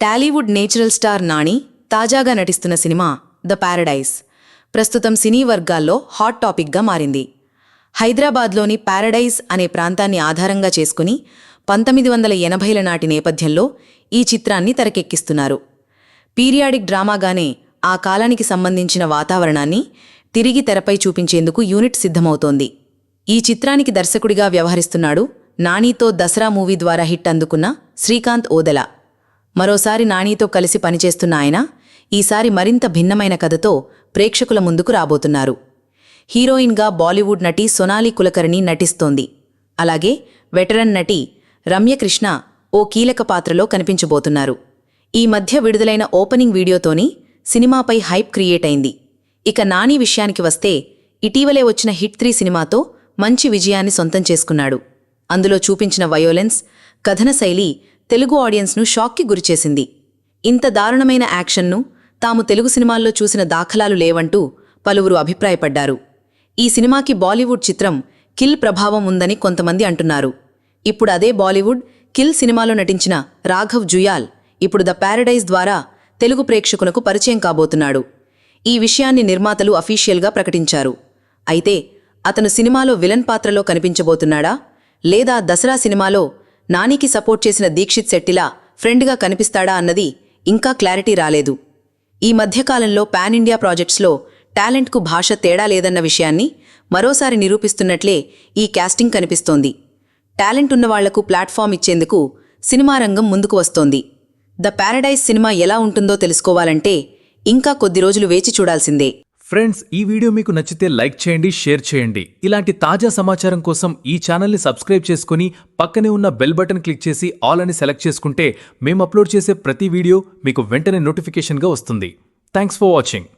Tollywood natural star Nani తాజాగా నటిస్తున్న cinema the paradise ప్రస్తుతం సినీ వర్గాల్లో హాట్ టాపిక్గా మారింది. హైదరాబాద్లోని పారడైజ్ అనే ప్రాంతాన్ని ఆధారంగా చేసుకుని పంతొమ్మిది వందల ఎనభైల నాటి నేపథ్యంలో ఈ చిత్రాన్ని తెరకెక్కిస్తున్నారు. పీరియాడిక్ డ్రామాగానే ఆ కాలానికి సంబంధించిన వాతావరణాన్ని తిరిగి తెరపై చూపించేందుకు యూనిట్ సిద్ధమవుతోంది. ఈ చిత్రానికి దర్శకుడిగా వ్యవహరిస్తున్నాడు నానీతో దసరా మూవీ ద్వారా హిట్ అందుకున్న శ్రీకాంత్ ఓదెలా. మరోసారి నానీతో కలిసి పనిచేస్తున్న ఆయన ఈసారి మరింత భిన్నమైన కథతో ప్రేక్షకుల ముందుకు రాబోతున్నారు. హీరోయిన్గా బాలీవుడ్ నటి సొనాలి కులకర్ణి నటిస్తోంది. అలాగే వెటరన్ నటి రమ్యకృష్ణ ఓ కీలక పాత్రలో కనిపించబోతున్నారు. ఈ మధ్య విడుదలైన ఓపెనింగ్ వీడియోతోని సినిమాపై హైప్ క్రియేట్ అయింది. ఇక నాని విషయానికి వస్తే ఇటీవలే వచ్చిన హిట్ త్రీ సినిమాతో మంచి విజయాన్ని సొంతం చేసుకున్నాడు. అందులో చూపించిన వయోలెన్స్ కథన శైలి తెలుగు ఆడియన్స్ను షాక్కి గురిచేసింది. ఇంత దారుణమైన యాక్షన్ను తాము తెలుగు సినిమాల్లో చూసిన దాఖలాలు లేవంటూ పలువురు అభిప్రాయపడ్డారు. ఈ సినిమాకి బాలీవుడ్ చిత్రం కిల్ ప్రభావం ఉందని కొంతమంది అంటున్నారు. ఇప్పుడు అదే బాలీవుడ్ కిల్ సినిమాలో నటించిన రాఘవ్ జుయాల్ ఇప్పుడు ద పారడైజ్ ద్వారా తెలుగు ప్రేక్షకులకు పరిచయం కాబోతున్నాడు. ఈ విషయాన్ని నిర్మాతలు అఫీషియల్గా ప్రకటించారు. అయితే అతను సినిమాలో విలన్ పాత్రలో కనిపించబోతున్నాడా? లేదా దసరా సినిమాలో నానికి సపోర్ట్ చేసిన దీక్షిత్ శెట్టిలా ఫ్రెండ్గా కనిపిస్తాడా అన్నది ఇంకా క్లారిటీ రాలేదు. ఈ మధ్యకాలంలో పాన్ ఇండియా ప్రాజెక్ట్స్లో టాలెంట్కు భాష తేడా లేదన్న విషయాన్ని మరోసారి నిరూపిస్తున్నట్లే ఈ క్యాస్టింగ్ కనిపిస్తోంది. టాలెంట్ ఉన్నవాళ్ళకు ప్లాట్ఫామ్ ఇచ్చేందుకు సినిమా రంగం ముందుకు వస్తోంది. ద పారడైజ్ సినిమా ఎలా ఉంటుందో తెలుసుకోవాలంటే ఇంకా కొద్ది రోజులు వేచి చూడాల్సిందే. ఫ్రెండ్స్ ఈ వీడియో మీకు నచ్చితే లైక్ చేయండి షేర్ చేయండి. ఇలాంటి తాజా సమాచారం కోసం ఈ ఛానల్ని సబ్స్క్రైబ్ చేసుకుని పక్కనే ఉన్న బెల్ బటన్ క్లిక్ చేసి ఆల్ అని సెలెక్ట్ చేసుకుంటే మేము అప్లోడ్ చేసే ప్రతి వీడియో మీకు వెంటనే నోటిఫికేషన్గా వస్తుంది. Thanks for watching